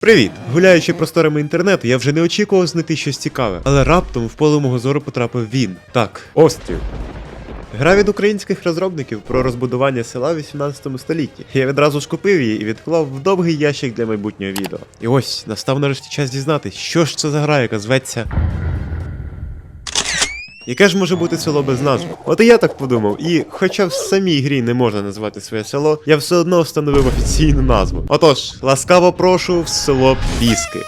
Привіт! Гуляючи просторами інтернету, я вже не очікував знайти щось цікаве, але раптом в поле мого зору потрапив він. Так, острів. Гра від українських розробників про розбудування села в 18 столітті. Я відразу ж купив її і відклав в довгий ящик для майбутнього відео. І ось настав нарешті час дізнатись, що ж це за гра, яка зветься. Яке ж може бути село без назви? От і я так подумав, і хоча в самій грі не можна назвати своє село, я все одно встановив офіційну назву. Отож, ласкаво прошу в село Піски.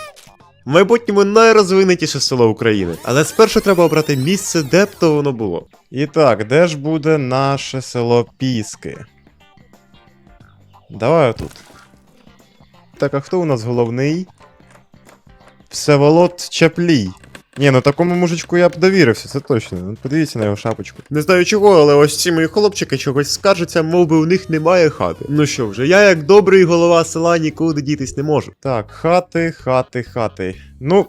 В майбутньому найрозвинутіше село України. Але спершу треба обрати місце, де б то воно було. І так, де ж буде наше село Піски? Давай отут. Так, а хто у нас головний? Всеволод Чаплій. Ні, ну такому мужичку я б довірився, це точно. Ну, подивіться на його шапочку. Не знаю чого, але ось ці мої хлопчики чогось скаржаться, мов би у них немає хати. Ну що вже, я як добрий голова села нікуди дітись не можу. Так, хати, хати, хати. Ну,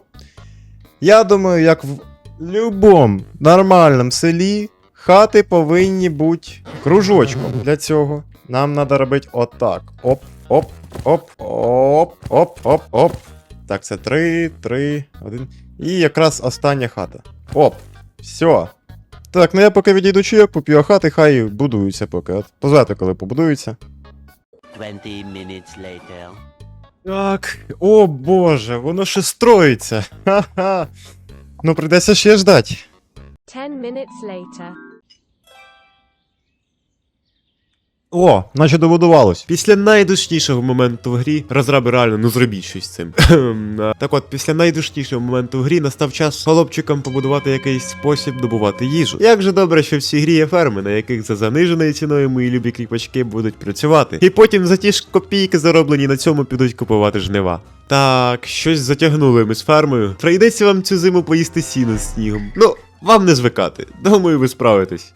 я думаю, як в любому нормальному селі, хати повинні бути кружочком. Для цього нам треба робити отак. Оп, оп, оп, оп, оп, оп, оп. Так, це три, три, один. І якраз остання хата. Оп. Все. Так, ну я поки відійду чайок, поп'ю, хати хай будуються поки. От позвати, коли побудуються. 20 minutes later. Так, о боже, воно ще строїться. Ха-ха. Ну, прийдеться ще ждати. Ten minutes later. О, наче добудувалось. Після найдушнішого моменту в грі, розраби реально, ну зробіть щось з цим. Так от, після найдушнішого моменту в грі настав час хлопчикам побудувати якийсь спосіб добувати їжу. Як же добре, що в цій грі є ферми, на яких за заниженою ціною мої любі кріпачки будуть працювати. І потім за ті ж копійки, зароблені на цьому, підуть купувати жнива. Так, щось затягнули ми з фермою. Прийдеться вам цю зиму поїсти сіно з снігом. Ну, вам не звикати. Думаю, ви справитесь.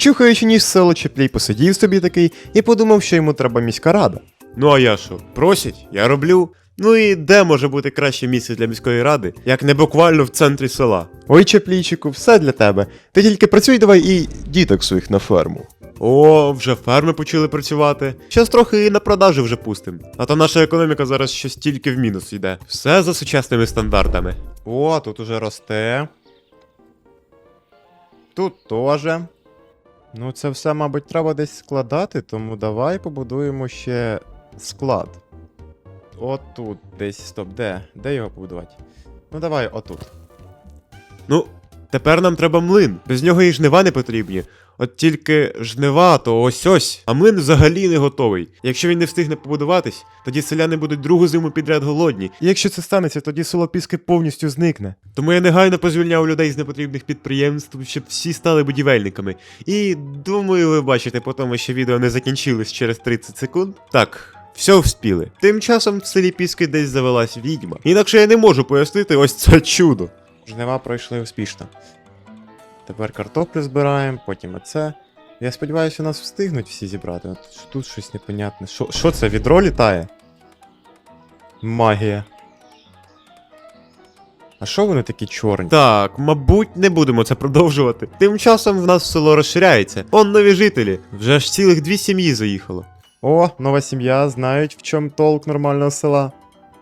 Чухаючи ніж село Чеплій посидів собі такий і подумав, що йому треба міська рада. Ну а я що? Просять, я роблю. Ну і де може бути краще місце для міської ради, як не буквально в центрі села. Ой, Чеплійчику, все для тебе. Ти тільки працюй давай і діток своїх на ферму. О, вже ферми почали працювати. Щас трохи і на продажі вже пустим. А то наша економіка зараз щось тільки в мінус йде. Все за сучасними стандартами. О, тут уже росте. Тут теж. Ну, це все, мабуть, треба десь складати, тому давай побудуємо ще склад. Отут десь. Стоп, де? Де його побудувати? Ну давай, отут. Ну, тепер нам треба млин. Без нього і жнива не потрібні. От тільки жнива, то ось ось, а млин взагалі не готовий. Якщо він не встигне побудуватись, тоді селяни будуть другу зиму підряд голодні, І якщо це станеться, тоді село Піски повністю зникне. Тому я негайно позвільняв людей з непотрібних підприємств, щоб всі стали будівельниками. І думаю, ви бачите по тому, що відео не закінчилось через 30 секунд. Так. Все вспіли. Тим часом в селі Піски десь завелась відьма. Інакше я не можу пояснити ось це чудо. Жнива пройшли успішно. Тепер картоплю збираємо, потім оце. Я сподіваюся, нас встигнуть всі зібрати. Тут щось непонятне. Що, що це, відро літає? Магія. А що вони такі чорні? Так, мабуть, не будемо це продовжувати. Тим часом в нас село розширяється. Он нові жителі. Вже аж цілих дві сім'ї заїхало. О, нова сім'я, знають, в чому толк нормального села.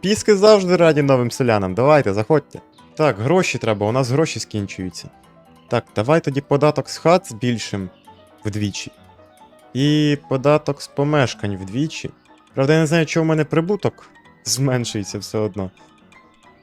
Піски завжди раді новим селянам. Давайте, заходьте. Так, гроші треба, у нас гроші скінчуються. Так, давай тоді податок з хат збільшим вдвічі. І податок з помешкань вдвічі. Правда, я не знаю, чого в мене прибуток зменшується все одно.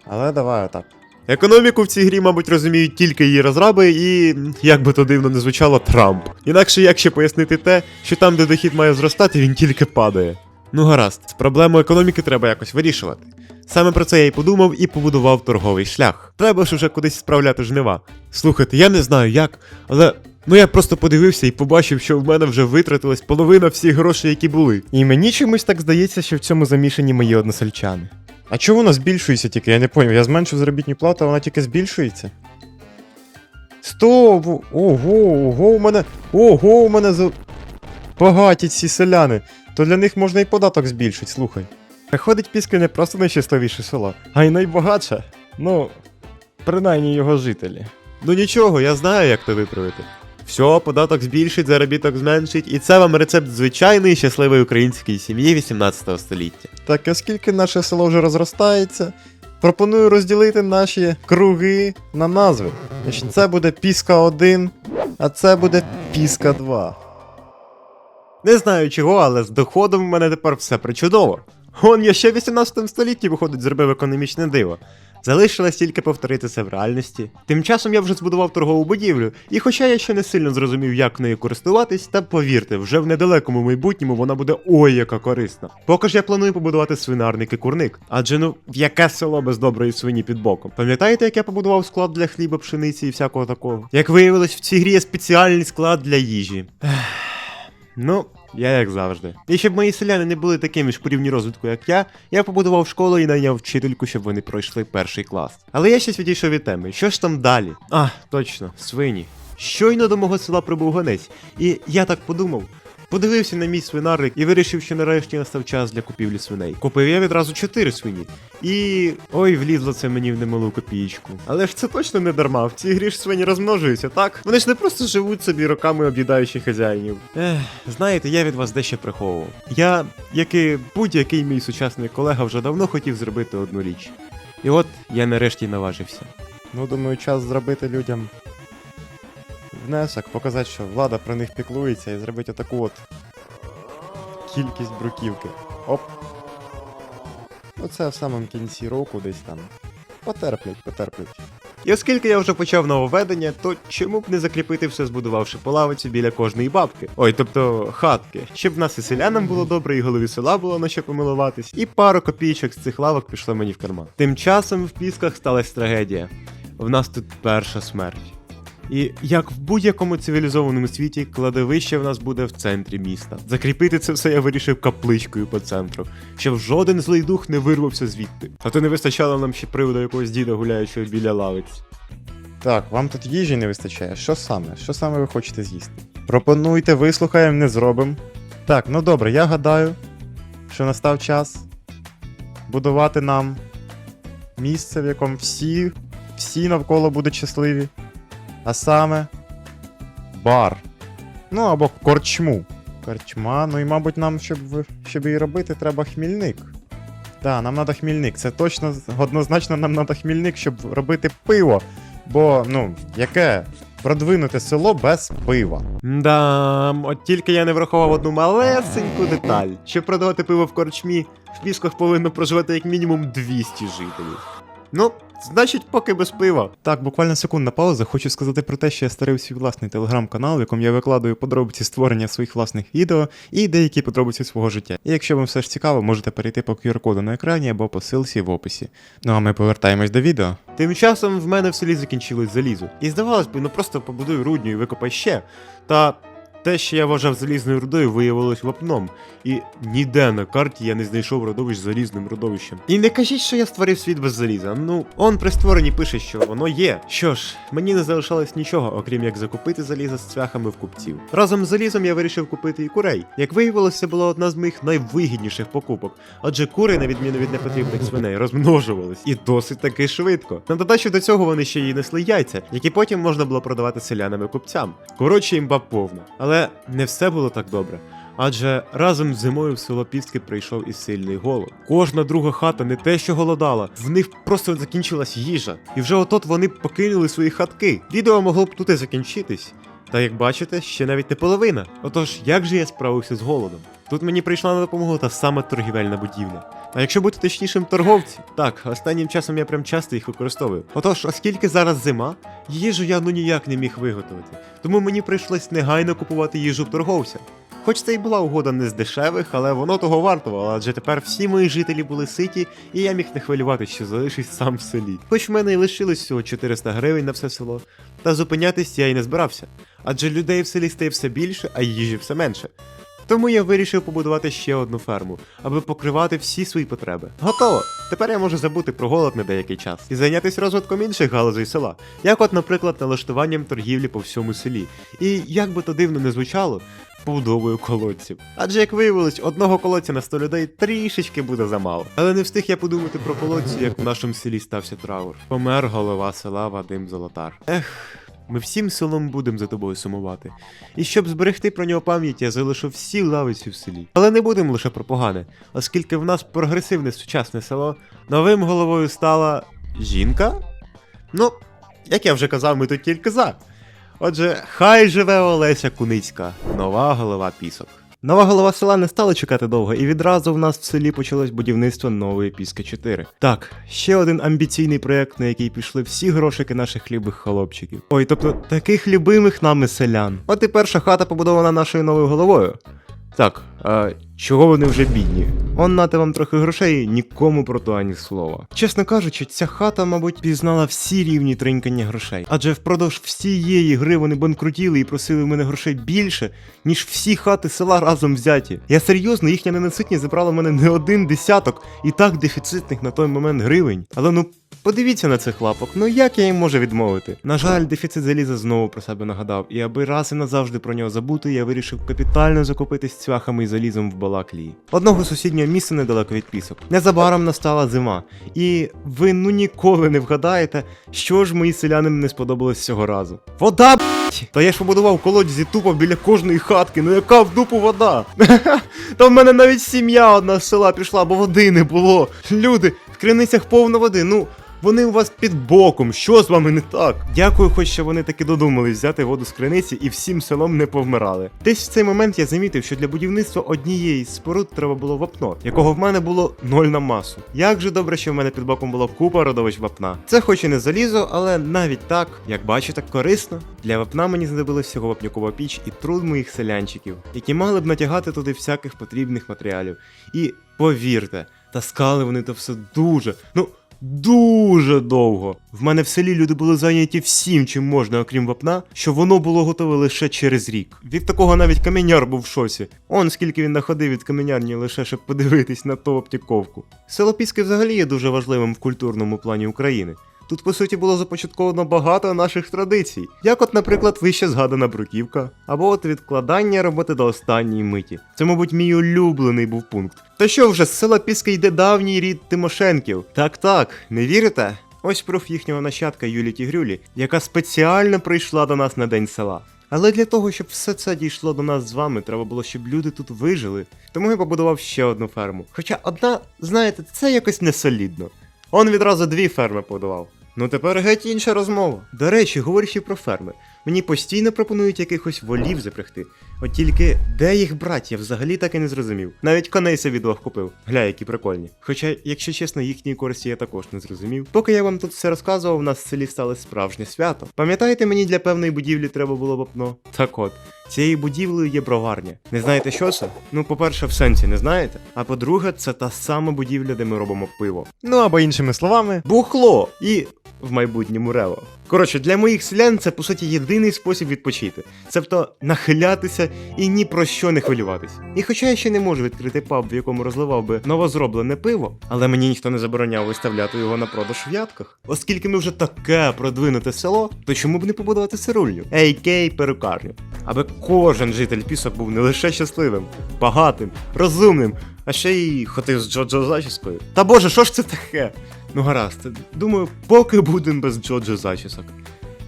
Але давай отак. Економіку в цій грі, мабуть, розуміють тільки її розраби і, як би то дивно не звучало, Трамп. Інакше як ще пояснити те, що там, де дохід має зростати, він тільки падає. Ну гаразд, проблему економіки треба якось вирішувати. Саме про це я й подумав і побудував торговий шлях. Треба ж уже кудись справляти жнива. Слухайте, я не знаю як, але ну я просто подивився і побачив, що в мене вже витратилась половина всіх грошей, які були. І мені чомусь так здається, що в цьому замішані мої односельчани. А чому вона збільшується тільки? Я не поняв. Я зменшив заробітну плату, а вона тільки збільшується. Стоп! Ого, ого, у мене. Ого, у мене за. Багаті ці селяни. То для них можна і податок збільшити, слухай. Приходить піски не просто найщасливіше село, а й найбагатше. Ну, принаймні його жителі. Ну нічого, я знаю, як це виправити. Все, податок збільшить, заробіток зменшить, і це вам рецепт звичайної щасливої української сім'ї 18 століття. Так, оскільки наше село вже розростається, пропоную розділити наші круги на назви. Це буде Піска 1, а це буде Піска 2. Не знаю чого, але з доходом в мене тепер все причудово. Он я ще в 18 столітті, виходить, зробив економічне диво. Залишилось тільки повторити це в реальності. Тим часом я вже збудував торгову будівлю, і хоча я ще не сильно зрозумів, як нею користуватись, та повірте, вже в недалекому майбутньому вона буде ой яка корисна. Поки ж я планую побудувати свинарник і курник. Адже ну, в яке село без доброї свині під боком. Пам'ятаєте, як я побудував склад для хліба, пшениці і всякого такого? Як виявилось, в цій грі є спеціальний склад для їжі. Ну, я як завжди. І щоб мої селяни не були такими ж по рівні розвитку, як я, я побудував школу і найняв вчительку, щоб вони пройшли перший клас. Але я щось відійшов від теми. Що ж там далі? А, точно, свині. Щойно до мого села прибув гонець, і я так подумав. Подивився на мій свинарник і вирішив, що нарешті настав час для купівлі свиней. Купив я відразу чотири свині. І. ой, влізло це мені в немалу копієчку. Але ж це точно не дарма. В цій грі ж свині розмножуються, так? Вони ж не просто живуть собі роками об'їдаючи хазяїнів. Ех, знаєте, я від вас дещо приховував. Я, як і будь-який мій сучасний колега, вже давно хотів зробити одну річ. І от я нарешті наважився. Ну, думаю, час зробити людям внесок, показати, що влада про них піклується і зробити отаку от кількість бруківки. Оп. Оце в самому кінці року десь там. Потерплять, потерплять. І оскільки я вже почав нововведення, то чому б не закріпити все, збудувавши полавицю біля кожної бабки? Ой, тобто хатки, щоб в нас і селянам було добре, і голові села було на що помилуватись, і пару копійочок з цих лавок пішло мені в карман. Тим часом в пісках сталася трагедія. В нас тут перша смерть. І як в будь-якому цивілізованому світі, кладовище в нас буде в центрі міста. Закріпити це все я вирішив капличкою по центру, щоб жоден злий дух не вирвався звідти. А то не вистачало нам ще приводу якогось діда, гуляючого біля лавиць. Так, вам тут їжі не вистачає. Що саме? Що саме ви хочете з'їсти? Пропонуйте, вислухаємо, не зробимо. Так, ну добре, я гадаю, що настав час будувати нам місце, в якому всі, всі навколо будуть щасливі. А саме бар. Ну або корчму. Корчма, ну і мабуть нам, щоб, щоб її робити, треба хмільник. Так, нам треба хмільник. Це точно однозначно нам треба хмільник, щоб робити пиво. Бо, ну, яке продвинуте село без пива. Да, от тільки я не врахував одну малесеньку деталь. Щоб продавати пиво в корчмі, в пісках повинно проживати як мінімум 200 жителів. Ну, значить, поки без пива. Так, буквально секундна пауза. Хочу сказати про те, що я створив свій власний телеграм-канал, в якому я викладаю подробиці створення своїх власних відео і деякі подробиці свого життя. І якщо вам все ж цікаво, можете перейти по QR-коду на екрані або по ссылці в описі. Ну а ми повертаємось до відео. Тим часом в мене в селі закінчилось залізо. І здавалось би, ну просто побудуй рудню і викопай ще. Та те, що я вважав залізною рудою, виявилось вапном. І ніде на карті я не знайшов родовищ залізним родовищем. І не кажіть, що я створив світ без заліза. Ну, он при створенні пише, що воно є. Що ж, мені не залишалось нічого, окрім як закупити залізо з цвяхами в купців. Разом з залізом я вирішив купити і курей. Як виявилося, була одна з моїх найвигідніших покупок, адже кури, на відміну від непотрібних свиней, розмножувались і досить таки швидко. На додачу до цього вони ще й несли яйця, які потім можна було продавати селянам і купцям. Коротше, імба повна. Але не все було так добре. Адже разом з зимою в село Пістки прийшов і сильний голод. Кожна друга хата не те, що голодала, в них просто закінчилась їжа. І вже отот вони покинули свої хатки. Відео могло б тут і закінчитись. Та як бачите, ще навіть не половина. Отож, як же я справився з голодом? Тут мені прийшла на допомогу та саме торгівельна будівля. А якщо бути точнішим, торговці, так, останнім часом я прям часто їх використовую. Отож, оскільки зараз зима, їжу я ну ніяк не міг виготовити. Тому мені прийшлось негайно купувати їжу в торговця. Хоч це і була угода не з дешевих, але воно того вартувало, адже тепер всі мої жителі були ситі, і я міг не хвилювати, що залишусь сам в селі. Хоч в мене і лишилось всього 400 гривень на все село, та зупинятись я й не збирався. Адже людей в селі стає все більше, а їжі все менше. Тому я вирішив побудувати ще одну ферму, аби покривати всі свої потреби. Готово! Тепер я можу забути про голод на деякий час і зайнятися розвитком інших галузей села, як от, наприклад, налаштуванням торгівлі по всьому селі. І як би то дивно не звучало, побудовою колодців. Адже як виявилось, одного колодця на 100 людей трішечки буде замало. Але не встиг я подумати про колодці, як в нашому селі стався траур. Помер голова села Вадим Золотар. Ех, Ми всім селом будемо за тобою сумувати. І щоб зберегти про нього пам'ять, я залишу всі лавиці в селі. Але не будемо лише про погане, оскільки в нас прогресивне сучасне село, новим головою стала жінка? Ну, як я вже казав, ми тут тільки за. Отже, хай живе Олеся Куницька, нова голова пісок. Нова голова села не стала чекати довго, і відразу в нас в селі почалось будівництво нової Піски 4. Так, ще один амбіційний проект, на який пішли всі грошики наших любих хлопчиків. Ой, тобто таких любимих нами селян. От і перша хата побудована нашою новою головою. Так, а чого вони вже бідні? Он нате вам трохи грошей, нікому про то ані слова. Чесно кажучи, ця хата, мабуть, пізнала всі рівні тринькання грошей. Адже впродовж всієї гри вони банкрутіли і просили в мене грошей більше, ніж всі хати села разом взяті. Я серйозно, їхня ненаситність забрала в мене не один десяток і так дефіцитних на той момент гривень. Але ну. Подивіться на цих лапок, ну як я їм можу відмовити? На жаль, дефіцит заліза знову про себе нагадав, і аби раз і назавжди про нього забути, я вирішив капітально закупитись цвяхами і залізом в Балаклії. Одного сусіднього місця недалеко від пісок. Незабаром настала зима, і ви ну ніколи не вгадаєте, що ж мої селянам не сподобалось цього разу. Вода! Та я ж побудував колодязі тупо біля кожної хатки, ну яка в дупу вода? Та в мене навіть сім'я одна з села пішла, бо води не було. Люди, в криницях повно води, ну. Вони у вас під боком, що з вами не так? Дякую, хоч що вони таки додумались взяти воду з криниці і всім селом не повмирали. Десь в цей момент я замітив, що для будівництва однієї з споруд треба було вапно, якого в мене було ноль на масу. Як же добре, що в мене під боком була купа родовищ вапна. Це хоч і не залізо, але навіть так, як бачите, корисно. Для вапна мені знадобилась всього вапнякова піч і труд моїх селянчиків, які мали б натягати туди всяких потрібних матеріалів. І повірте, таскали вони то все дуже. Ну. Дуже довго. В мене в селі люди були зайняті всім, чим можна, окрім вапна, що воно було готове лише через рік. Від такого навіть каменяр був в шосі. Он скільки він находив від каменярні лише щоб подивитись на ту обтіковку. Село Піски взагалі є дуже важливим в культурному плані України. Тут, по суті, було започатковано багато наших традицій, як от, наприклад, вище згадана бруківка, або от відкладання роботи до останньої миті. Це, мабуть, мій улюблений був пункт. Та що вже, з села Піска йде давній рід Тимошенків. Так так, не вірите? Ось пруф їхнього нащадка Юлі Тігрюлі, яка спеціально прийшла до нас на день села. Але для того, щоб все це дійшло до нас з вами, треба було, щоб люди тут вижили. Тому я побудував ще одну ферму. Хоча одна, знаєте, це якось не солідно. Он відразу дві ферми побудував. Ну тепер геть інша розмова. До речі, говорячи про ферми, мені постійно пропонують якихось волів запрягти. От тільки де їх брать, я взагалі так і не зрозумів. Навіть коней собі двох купив. Гля, які прикольні. Хоча, якщо чесно, їхньої користі я також не зрозумів. Поки я вам тут все розказував, у нас в селі стало справжнє свято. Пам'ятаєте, мені для певної будівлі треба було вапно? Так от. Цією будівлею є броварня. Не знаєте, що це? Ну, по-перше, в сенсі не знаєте. А по-друге, це та сама будівля, де ми робимо пиво. Ну або іншими словами, Бухло і в майбутньому рево. Коротше, для моїх селян це по суті єдиний спосіб відпочити. Себто нахилятися і ні про що не хвилюватись. І хоча я ще не можу відкрити паб, в якому розливав би новозроблене пиво, але мені ніхто не забороняв виставляти його на продаж в ятках. Оскільки ми вже таке продвинуте село, то чому б не побудувати сирульню? Ейкей перукарню. Аби кожен житель пісок був не лише щасливим, багатим, розумним, а ще й ходив з Джоджо зачіскою. Та боже, що ж це таке? Ну гаразд, думаю, поки будемо без Джоджо зачісок.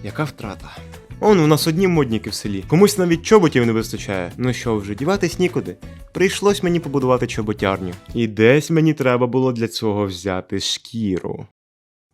Яка втрата? Он у нас одні модніки в селі. Комусь навіть чоботів не вистачає. Ну що вже, діватись нікуди. Прийшлось мені побудувати чоботярню. І десь мені треба було для цього взяти шкіру.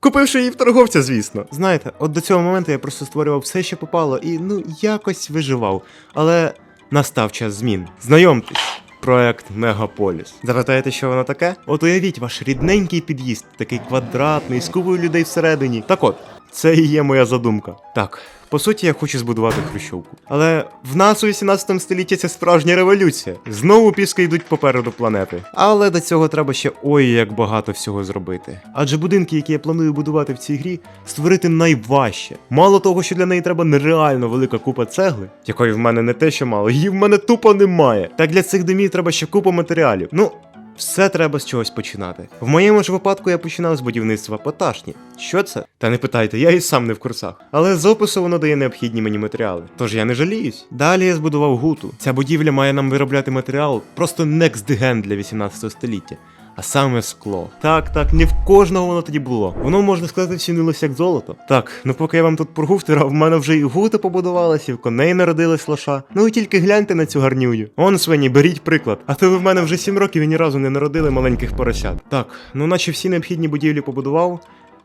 Купивши її в торговця, звісно. Знаєте, от до цього моменту я просто створював все, що попало, і ну якось виживав. Але настав час змін. Знайомтесь. Проект Мегаполіс. Запитаєте, що воно таке? От уявіть ваш рідненький під'їзд, такий квадратний, з кубою людей всередині. Так от, це і є моя задумка. Так, по суті, я хочу збудувати хрущовку. Але в нас у 18 столітті це справжня революція. Знову піски йдуть попереду планети. Але до цього треба ще ой як багато всього зробити. Адже будинки, які я планую будувати в цій грі, створити найважче. Мало того, що для неї треба нереально велика купа цегли, якої в мене не те, що мало, її в мене тупо немає. Так для цих домів треба ще купа матеріалів. Ну. Все треба з чогось починати. В моєму ж випадку я починав з будівництва поташні. Що це? Та не питайте, я і сам не в курсах. Але з опису воно дає необхідні мені матеріали. Тож я не жаліюсь. Далі я збудував гуту. Ця будівля має нам виробляти матеріал просто next gen для 18 століття. А саме скло. Так, так, не в кожного воно тоді було. Воно можна сказати цінилося як золото. Так, ну поки я вам тут пургу в мене вже і гута побудувалися, і в коней народилась лоша. Ну і тільки гляньте на цю гарнюю. Он свині, беріть приклад. А то ви в мене вже сім років і ні разу не народили маленьких поросят. Так, ну наче всі необхідні будівлі побудував.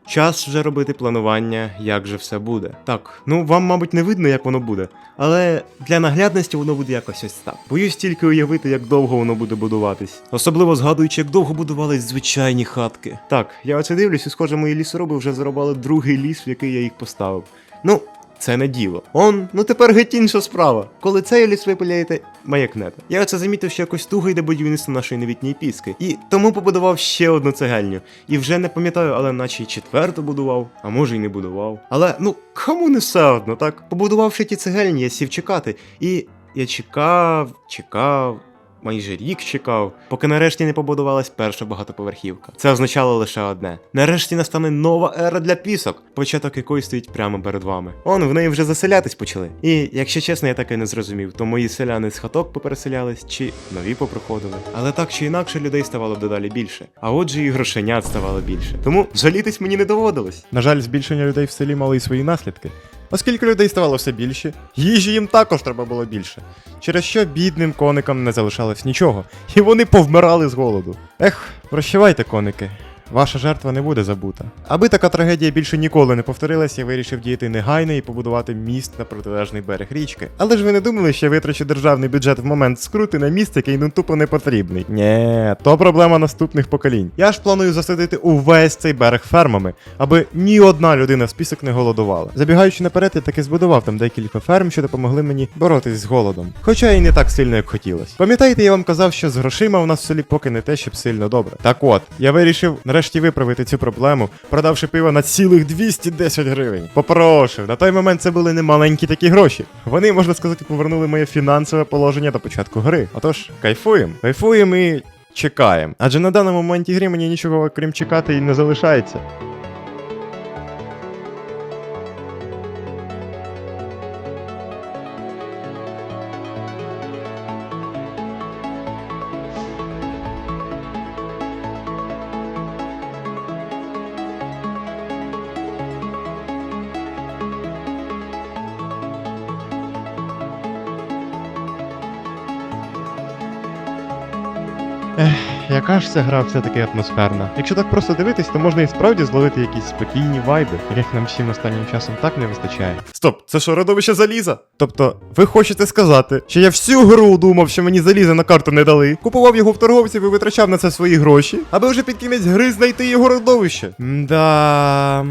Час вже робити планування, як же все буде. Так, ну вам, мабуть, не видно, як воно буде, але для наглядності воно буде якось ось так. Боюсь тільки уявити, як довго воно буде будуватись. Особливо згадуючи, як довго будувались звичайні хатки. Так, я оце дивлюсь, і схоже, мої лісороби вже зарубали другий ліс, в який я їх поставив. Ну, це не діло. Он, ну тепер геть інша справа. Коли цей ліс випиляєте, маякнете. Я оце замітив, що якось туго йде будівництво нашої новітньої піски. І тому побудував ще одну цегельню. І вже не пам'ятаю, але наче й четверту будував, а може й не будував. Але ну кому не все одно, так? Побудувавши ті цегельні, я сів чекати. І я чекав, чекав. Майже рік чекав, поки нарешті не побудувалась перша багатоповерхівка. Це означало лише одне: нарешті настане нова ера для пісок, початок якої стоїть прямо перед вами. Он в неї вже заселятись почали. І якщо чесно, я так і не зрозумів, то мої селяни з хаток попереселялись чи нові поприходили. Але так чи інакше людей ставало дедалі більше. А отже, і грошенят ставало більше. Тому жалітись мені не доводилось. На жаль, збільшення людей в селі мало і свої наслідки. Оскільки людей ставало все більше, їжі їм також треба було більше. Через що бідним коникам не залишалось нічого, і вони повмирали з голоду. Ех, прощавайте, коники. Ваша жертва не буде забута. Аби така трагедія більше ніколи не повторилась, я вирішив діяти негайно і побудувати міст на протилежний берег річки. Але ж ви не думали, що я витрачу державний бюджет в момент скрути на міст, який ну тупо не потрібний. Нє, то проблема наступних поколінь. Я ж планую засадити увесь цей берег фермами, аби ні одна людина в список не голодувала. Забігаючи наперед, я таки збудував там декілька ферм, що допомогли мені боротись з голодом. Хоча і не так сильно, як хотілося. Пам'ятаєте, я вам казав, що з грошима у нас в селі поки не те, щоб сильно добре. Так от, я вирішив нарешті виправити цю проблему, продавши пиво на цілих 210 гривень. Попрошу, на той момент це були не маленькі такі гроші. Вони, можна сказати, повернули моє фінансове положення до початку гри. Отож, кайфуємо, кайфуємо і чекаємо. Адже на даному моменті гри мені нічого крім чекати і не залишається. Яка ж ця гра все-таки атмосферна? Якщо так просто дивитись, то можна і справді зловити якісь спокійні вайби, яких нам всім останнім часом так не вистачає. Стоп, це що, родовище заліза? Тобто, ви хочете сказати, що я всю гру думав, що мені заліза на карту не дали, купував його в торговців і витрачав на це свої гроші, аби вже під кінець гри знайти його родовище. Да.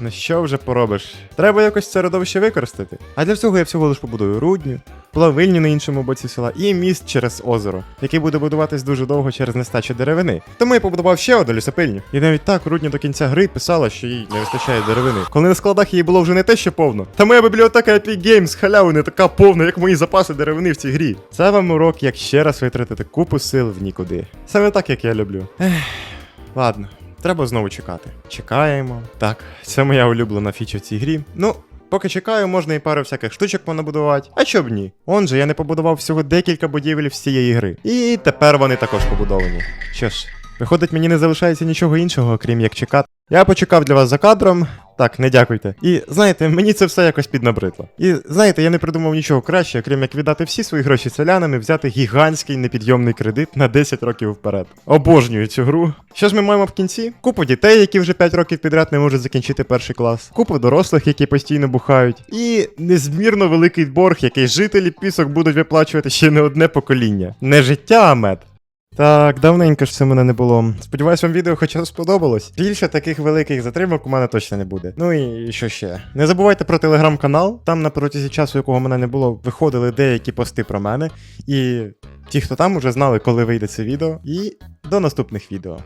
Ну що вже поробиш? Треба якось це родовище використати. А для цього я всього лиш побудую рудню, плавильню на іншому боці села і міст через озеро, який буде будуватись дуже довго через нестачу деревини. Тому я побудував ще одну лісопильню. І навіть так рудня до кінця гри писала, що їй не вистачає деревини. Коли на складах її було вже не те, що повно. Та моя бібліотека Epic Games халяви не така повна, як мої запаси деревини в цій грі. Це вам урок, як ще раз витратити купу сил в нікуди. Саме так, як я люблю. Ех, ладно. Треба знову чекати. Чекаємо. Так, це моя улюблена фіча в цій грі. Ну, поки чекаю, можна і пару всяких штучок понабудувати. А чоб ні? Он же я не побудував всього декілька будівель з цієї гри. І тепер вони також побудовані. Що ж, виходить, мені не залишається нічого іншого, окрім як чекати. Я почекав для вас за кадром. Так, не дякуйте. І знаєте, мені це все якось піднабридло. І знаєте, я не придумав нічого краще, окрім як віддати всі свої гроші селянам і взяти гігантський непідйомний кредит на 10 років вперед. Обожнюю цю гру. Що ж ми маємо в кінці? Купу дітей, які вже 5 років підряд не можуть закінчити перший клас, купу дорослих, які постійно бухають, і незмірно великий борг, який жителі пісок будуть виплачувати ще не одне покоління. Не життя, а мед. Так, давненько ж це мене не було. Сподіваюсь, вам відео хоча б сподобалось. Більше таких великих затримок у мене точно не буде. Ну і що ще? Не забувайте про телеграм-канал. Там на протязі часу, якого мене не було, виходили деякі пости про мене. І ті, хто там уже знали, коли вийде це відео. І до наступних відео.